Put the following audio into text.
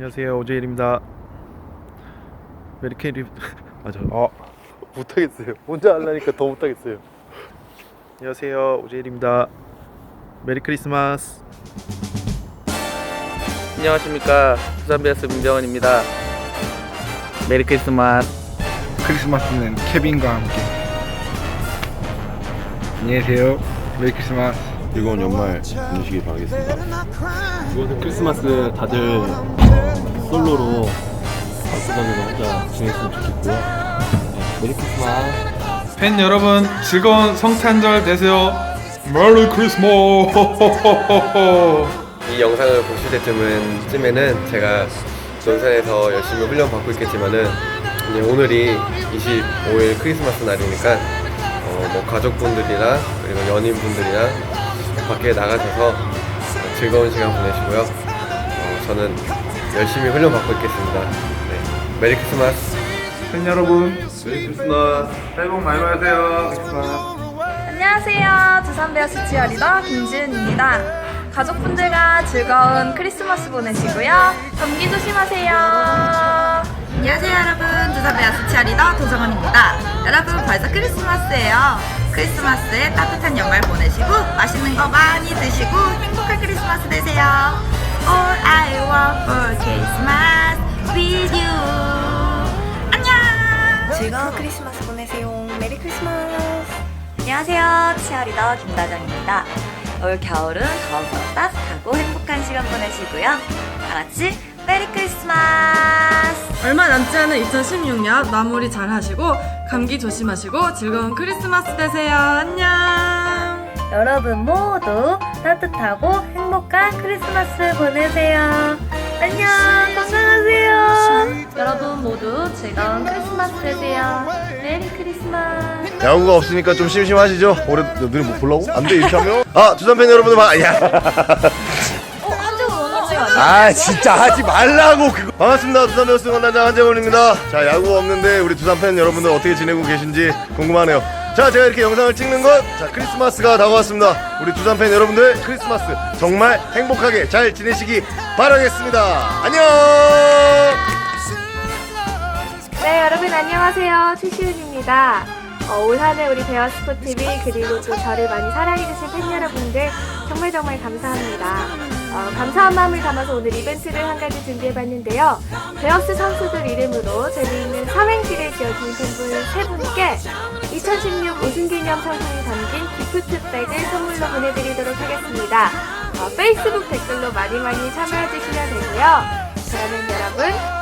안녕하세요. 오재일입니다. 메리케리 맞아. 아 못하겠어요. 혼자 하려니까 더 못하겠어요. 안녕하세요. 오재일입니다. 메리 크리스마스. 안녕하십니까. 부산베어스 민정원입니다. 메리 크리스마스. 크리스마스는 케빈과 함께. 안녕하세요. 메리 크리스마스. 즐거운 연말 보내시길 바라겠습니다. 이번 크리스마스 다들 솔로로 바쁘다면서 혼자 지냈으면 좋겠고요. 네, 메리 크리스마스. 팬 여러분 즐거운 성탄절 되세요. 메리 크리스마스. 이 영상을 보실 때쯤은 쯤에는 제가 논산에서 열심히 훈련 받고 있겠지만은 이제 오늘이 25일 크리스마스 날이니까 어, 뭐 가족분들이나 그리고 연인분들이나 밖에 나가셔서 즐거운 시간 보내시고요. 어, 저는 열심히 훈련 받고 있겠습니다. 네. 메리 크리스마스. 팬 여러분 메리 크리스마스 새해 복 많이 받으세요 안녕하세요. 두산베어 스 치어 리더 김지은입니다. 가족분들과 즐거운 크리스마스 보내시고요. 감기 조심하세요. 안녕하세요, 여러분. 두산베어 스 치어 리더 도정원입니다. 여러분, 벌써 크리스마스예요. 크리스마스에 따뜻한 연말 보내시고 맛있는 거 많이 드시고 행복한 크리스마스 되세요. All I want for Christmas with you. 안녕. 즐거운 크리스마스 보내세요. 메리 크리스마스. 안녕하세요. 치어리더 김다정입니다. 올 겨울은 더욱더 따뜻하고 행복한 시간 보내시고요. 다 같이 메리 크리스마스! 얼마 남지 않은 2016년 마무리 잘 하시고 감기 조심하시고 즐거운 크리스마스 되세요. 안녕. 여러분 모두 따뜻하고 행복한 크리스마스 보내세요. 안녕, 건강하세요. 여러분 모두 즐거운 크리스마스 되세요. 메리 크리스마스. 야구가 없으니까 좀 심심하시죠? 올해 너네 뭐 보려고? 안 돼 이렇게 하면? 아 두산 팬 여러분들 반 야. 어. 아 진짜 하지 말라고 그거. 반갑습니다 두산 베어스 원단장 한재원입니다. 자 야구가 없는데 우리 두산 팬 여러분들 어떻게 지내고 계신지 궁금하네요. 자 제가 이렇게 영상을 찍는 건 자 크리스마스가 다가왔습니다. 우리 두산 팬 여러분들 크리스마스 정말 행복하게 잘 지내시기 바라겠습니다. 안녕. 네, 여러분 안녕하세요. 최시은입니다. 어, 올 한해 우리 베어스포TV 그리고 또 저를 많이 사랑해주신 팬 여러분들 정말 정말 감사합니다. 어, 감사한 마음을 담아서 오늘 이벤트를 한 가지 준비해봤는데요. 베어스 선수들 이름으로 재미있는 삼행시를 지어준 팬분 세 분께 2016 우승기념 상품이 담긴 기프트백을 선물로 보내드리도록 하겠습니다. 어, 페이스북 댓글로 많이 많이 참여해주시면 되고요. 그러면